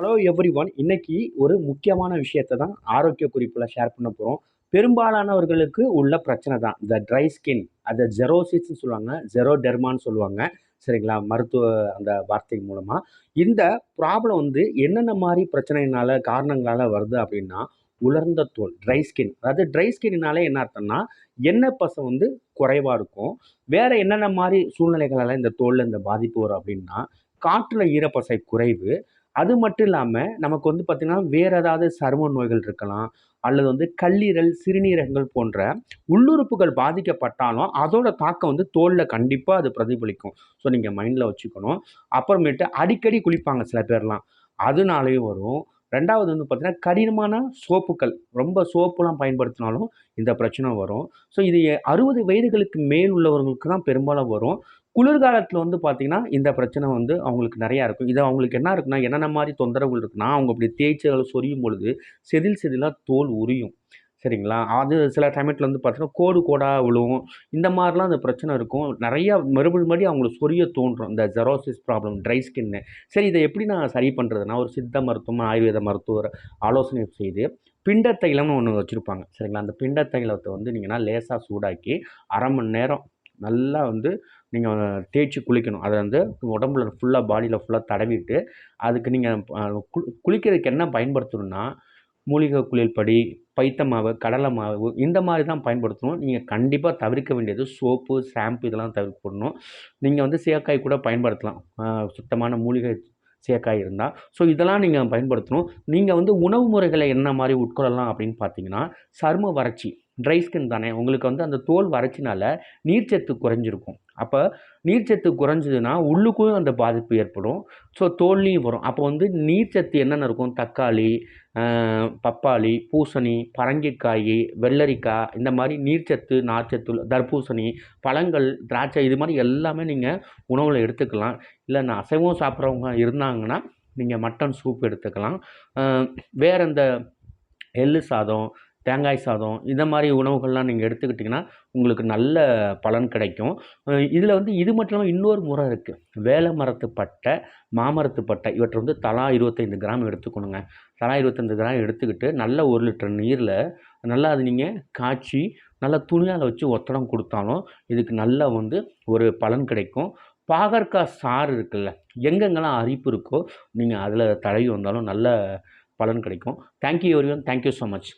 Hello every one இன்னைக்கு ஒரு முக்கியமான விஷயத்தை தான் ஆரோக்கிய குறிப்பில் ஷேர் பண்ண போகிறோம் பெரும்பாலானவர்களுக்கு உள்ள பிரச்சனை தான். இந்த ட்ரை ஸ்கின் அதை ஜெரோசிஸ்ன்னு சொல்லுவாங்க. ஜெரோ டெர்மான்னு சொல்லுவாங்க. சரிங்களா? மருத்துவ அந்த வார்த்தை மூலமாக இந்த ப்ராப்ளம் வந்து என்னென்ன மாதிரி பிரச்சனைனால காரணங்களால் வருது அப்படின்னா உலர்ந்த தோல் ட்ரை ஸ்கின் அதாவது ட்ரை ஸ்கின்னாலே என்ன அர்த்தம்னா எண்ணெய் பசை வந்து குறைவாக இருக்கும். வேறு என்னென்ன மாதிரி சூழ்நிலைகளால் இந்த தோலில் இந்த பாதிப்பு வரும் அப்படின்னா காற்றில் ஈரப்பசை குறைவு அது மட்டும் இல்லாமல் நமக்கு வந்து பார்த்திங்கன்னா வேறு ஏதாவது சரும நோய்கள் இருக்கலாம் அல்லது வந்து கல்லீரல் சிறுநீரகங்கள் போன்ற உள்ளுறுப்புகள் பாதிக்கப்பட்டாலும் அதோட தாக்கம் வந்து தோலில் கண்டிப்பாக அது பிரதிபலிக்கும். ஸோ நீங்கள் மைண்டில் வச்சுக்கணும். அப்புறமேட்டு அடிக்கடி குளிப்பாங்க சில பேர்லாம். அதனாலேயும் வரும். ரெண்டாவது வந்து பார்த்திங்கன்னா கடினமான சோப்புகள். ரொம்ப சோப்புலாம் பயன்படுத்தினாலும் இந்த பிரச்சனை வரும். ஸோ இது அறுபது வயதுகளுக்கு மேல் உள்ளவர்களுக்கு தான் பெரும்பாலும் வரும். குளிர்காலத்தில் வந்து பார்த்திங்கன்னா இந்த பிரச்சனை வந்து அவங்களுக்கு நிறையா இருக்கும். இது அவங்களுக்கு என்ன இருக்குன்னா என்னென்ன மாதிரி தொந்தரவுகள் இருக்குன்னா அவங்க அப்படி தேய்ச்சி சொரியும் பொழுது செதில் செதிலாக தோல் உரியும். சரிங்களா? அது சில டைமத்தில் வந்து பார்த்தீங்கன்னா கோடு கோடாக விழுவும். இந்த மாதிரிலாம் அந்த பிரச்சனை இருக்கும். நிறையா மறுபடி மறுபடி அவங்களுக்கு சொரிய தோன்றும். இந்த ஜெரோசிஸ் ப்ராப்ளம் ட்ரை ஸ்கின்னு சரி இதை எப்படி நான் சரி பண்ணுறதுனா ஒரு சித்த மருத்துவம் ஆயுர்வேத மருத்துவர் ஆலோசனை செய்து பிண்ட தைலம்னு ஒன்று வச்சுருப்பாங்க. சரிங்களா? அந்த பிண்ட தைலத்தை வந்து நீங்கள்னா லேசாக சூடாக்கி அரை மணி நேரம் நல்லா வந்து நீங்கள் தேய்ச்சி குளிக்கணும். அதை வந்து உடம்புல ஃபுல்லாக பாடியில் ஃபுல்லாக தடவிட்டு அதுக்கு நீங்கள் குளிக்கிறதுக்கு என்ன பயன்படுத்தணும்னா மூலிகை குளியல் படி பைத்த மாவு கடலை மாவு இந்த மாதிரி தான் பயன்படுத்தணும். நீங்கள் கண்டிப்பாக தவிர்க்க வேண்டியது சோப்பு ஷாம்பு இதெல்லாம் தவிர்க்கணும். நீங்கள் வந்து சேக்காய் கூட பயன்படுத்தலாம். சுத்தமான மூலிகை சேக்காய் இருந்தால் ஸோ இதெல்லாம் நீங்கள் பயன்படுத்தணும். நீங்கள் வந்து உணவு முறைகளை என்ன மாதிரி உட்கொள்ளலாம் அப்படின்னு பார்த்தீங்கன்னா சரும வறட்சி ட்ரை ஸ்கின் தானே. உங்களுக்கு வந்து அந்த தோல் வறட்சினால நீர்ச்சத்து குறைஞ்சிருக்கும். அப்போ நீர்ச்சத்து குறைஞ்சதுன்னா உள்ளுக்கும் அந்த பாதிப்பு ஏற்படும். ஸோ தோல்லையும் வரும். அப்போ வந்து நீர்ச்சத்து என்னென்ன இருக்கும்? தக்காளி பப்பாளி பூசணி பரங்கிக்காய் வெள்ளரிக்காய் இந்த மாதிரி நீர்ச்சத்து நார்ச்சத்து தர்பூசணி பழங்கள் திராட்சை இது மாதிரி எல்லாமே நீங்கள் உணவில் எடுத்துக்கலாம். இல்லை நான் அசைவம் சாப்பிட்றவங்க இருந்தாங்கன்னா நீங்கள் மட்டன் சூப் எடுத்துக்கலாம். வேறு இந்த எள்ளு சாதம் தேங்காய் சாதம் இந்த மாதிரி உணவுகள்லாம் நீங்கள் எடுத்துக்கிட்டிங்கன்னா உங்களுக்கு நல்ல பலன் கிடைக்கும். இதில் வந்து இது மட்டும் இல்லாமல் இன்னொரு முறை இருக்குது வேலை மரத்து பட்டை மாமரத்து பட்டை இவற்றை வந்து தலா இருபத்தைந்து கிராம் எடுத்துக்கணுங்க. தலா இருபத்தஞ்சு கிராம் எடுத்துக்கிட்டு நல்ல ஒரு லிட்டர் நீரில் நல்லா அது நீங்கள் காய்ச்சி நல்லா துணியால் வச்சு ஒத்தடம் கொடுத்தாலும் இதுக்கு நல்லா வந்து ஒரு பலன் கிடைக்கும். பாகற்காய் சாறு இருக்குல்ல எங்கெங்கெல்லாம் அரிப்பு இருக்கோ நீங்கள் அதில் தடவி வந்தாலும் நல்ல பலன் கிடைக்கும். Thank you every one thank you so much